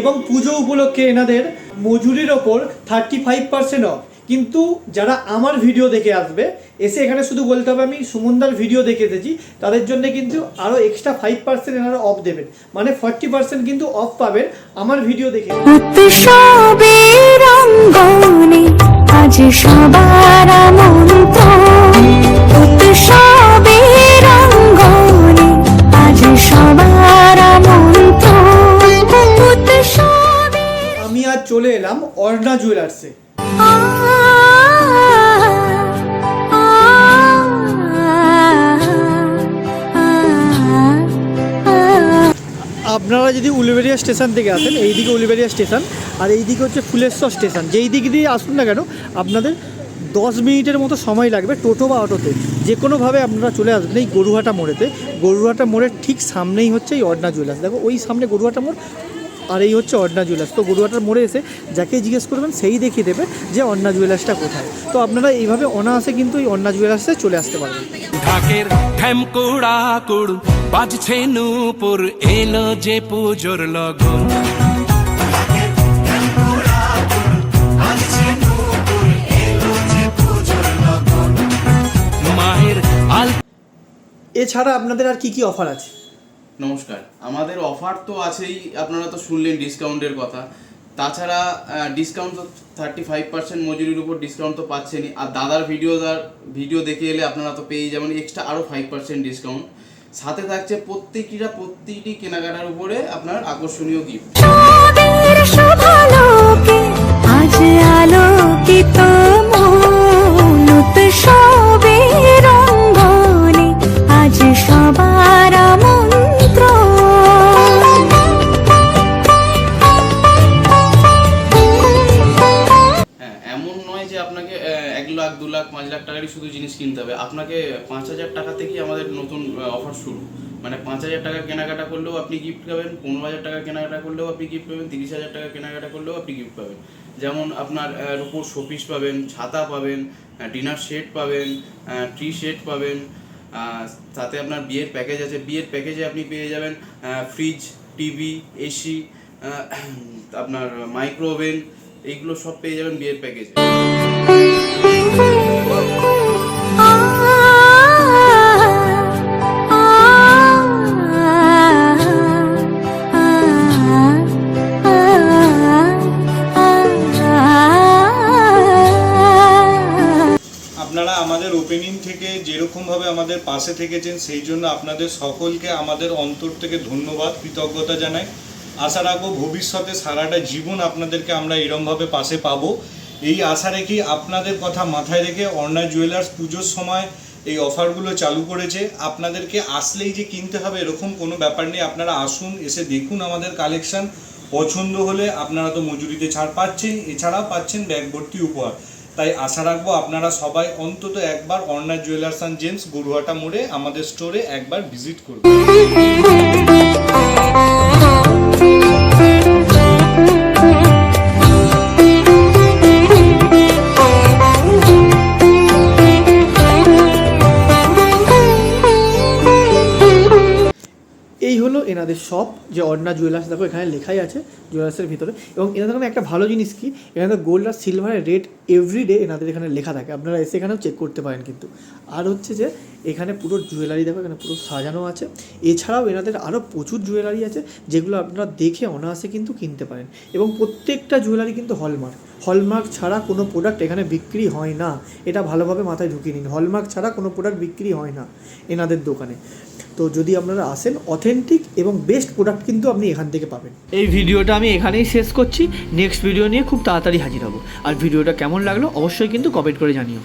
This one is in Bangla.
এবং পুজো উপলক্ষে এনাদের মজুরির ওপর থার্টি ফাইভ পার্সেন্ট অফ কিন্তু যারা আমার ভিডিও দেখে আসবে, এসে এখানে শুধু বলতে হবে, আমি সুমনদার ভিডিও দেখে এসেছি, তাদের জন্য কিন্তু আরও এক্সট্রা ফাইভ পার্সেন্ট এনারা অফ দেবেন। মানে ফর্টি পার্সেন্ট কিন্তু অফ পাবেন আমার ভিডিও দেখে। আজ সবার অর্ণা জুয়েলার্সে আপনারা যদি উলুবেরিয়া স্টেশন থেকে আসেন, এইদিকে উলুবেরিয়া স্টেশন, আর এইদিকে হচ্ছে ফুলেশ্বর স্টেশন, যেই দিক দিয়ে আসুন না কেন, আপনাদের দশ মিনিটের মতো সময় লাগবে টোটো বা অটোতে। যে কোনোভাবে আপনারা চলে আসবেন এই গরুহাটা মোড়েতে। গরুহাটা মোড়ের ঠিক সামনেই হচ্ছে এই অর্ণা জুয়েলার্স দেখো, ওই সামনে গরুহাটা মোড় আর এই হচ্ছে অর্ণা জুয়েলার্স তো গরুহাটার মোড়ে এসে যাকে জিজ্ঞেস করবেন সেই দেখিয়ে দেবে যে অর্ণা জুয়েলার্সটা কোথায়। তো আপনারা এইভাবে অনায়াসে কিন্তু এই অর্ণা জুয়েলার্সে চলে আসতে পারবেন। ঢাকের ঠ্যামকুড়া কুড় বাজছে নূপুর এলো যে পুজোর লগন। এছাড়া আপনাদের আর কি কি অফার আছে? নমস্কার। আমাদের অফার তো আছেই, আপনারা তো শুনলেন ডিসকাউন্টের কথা। তাছাড়া ডিসকাউন্ট তো থার্টি ফাইভ পার্সেন্ট মজুরির উপর ডিসকাউন্ট তো পাচ্ছেনই। আর দাদার ভিডিও ভিডিও দেখে এলে আপনারা তো পেয়ে যাবেন এক্সট্রা আরও ফাইভ পার্সেন্ট ডিসকাউন্ট সাথে থাকছে প্রত্যেকটিরা প্রত্যেকটি কেনাকাটার উপরে আপনার আকর্ষণীয় গিফট আজ সবার আমন্ত্রণ যে আপনাকে এক লাখ, দু লাখ, পাঁচ লাখ টাকারই শুধু জিনিস কিনতে হবে। আপনাকে পাঁচ হাজার টাকা থেকেই আমাদের নতুন অফার শুরু। মানে পাঁচ হাজার টাকা কেনাকাটা করলেও আপনি গিফট পাবেন, পনেরো হাজার টাকা কেনাকাটা করলেও আপনি গিফট পাবেন, তিরিশ হাজার টাকা কেনাকাটা করলেও আপনি গিফট পাবেন। যেমন আপনার উপর শোপিস পাবেন, ছাতা পাবেন ডিনার সেট পাবেন ট্রি সেট পাবেন সাথে আপনার বিয়ের প্যাকেজ আছে। বিয়ের প্যাকেজে আপনি পেয়ে যাবেন ফ্রিজ টিভি এসি আপনার মাইক্রোওভেন, এইগুলো সব পেয়ে যাবেন বিয়ের প্যাকেজে। আপনারা আমাদের ওপেনিং থেকে যেরকমভাবে আমাদের পাশে থেকেছেন, সেই জন্য আপনাদের সকলকে আমাদের অন্তর থেকে ধন্যবাদ, কৃতজ্ঞতা জানাই। আশা রাখব ভবিষ্যতে সারাটা জীবন আপনাদেরকে আমরা এরমভাবে পাশে পাবো। এই আশা রেখেই আপনাদের কথা মাথায় রেখে অর্ণা জুয়েলার্স পুজোর সময় এই অফারগুলো চালু করেছে। আপনাদেরকে আসলেই যে কিনতে হবে এরকম কোনো ব্যাপার নেই। আপনারা আসুন, এসে দেখুন আমাদের কালেকশান পছন্দ হলে আপনারা তো মজুরিতে ছাড় পাচ্ছেন, এছাড়াও পাচ্ছেন ব্যাগ ভর্তি উপহার। তাই আশা রাখব আপনারা সবাই অন্তত একবার Arna jewellers and gems Goruhata মোড়ে আমাদের স্টোরে একবার ভিজিট করুন এই হলো এনাদের শপ যে অর্ণা জুয়েলার্স দেখো এখানে লেখাই আছে জুয়েলার্সের ভিতরে। এবং এনাদের একটা ভালো জিনিস কি? এখানে গোল্ড আর সিলভারের রেট এভরিডে এনাদের এখানে লেখা থাকে। আপনারা এসে এখানেও চেক করতে পারেন কিন্তু। আর হচ্ছে যে, এখানে পুরো জুয়েলারি দেখো, এখানে পুরো সাজানো আছে। এছাড়াও এনাদের আরও প্রচুর জুয়েলারি আছে, যেগুলো আপনারা দেখে অনায়াসে কিন্তু কিনতে পারেন। এবং প্রত্যেকটা জুয়েলারি কিন্তু হলমার্ক হলমার্ক ছাড়া কোনো প্রোডাক্ট এখানে বিক্রি হয় না। এটা ভালোভাবে মাথায় ঢুকিয়ে নিন। হলমার্ক ছাড়া কোনো প্রোডাক্ট বিক্রি হয় না এনাদের দোকানে। তো যদি আপনারা আসেন অথেন্টিক এবং বেস্ট প্রোডাক্ট কিন্তু আপনি এখান থেকে পাবেন। এই ভিডিওটা আমি এখানেই শেষ করছি। নেক্সট ভিডিও নিয়ে খুব তাড়াতাড়ি হাজির হব। আর ভিডিওটা কেমন লাগল অবশ্যই কিন্তু কমেন্ট করে জানিও।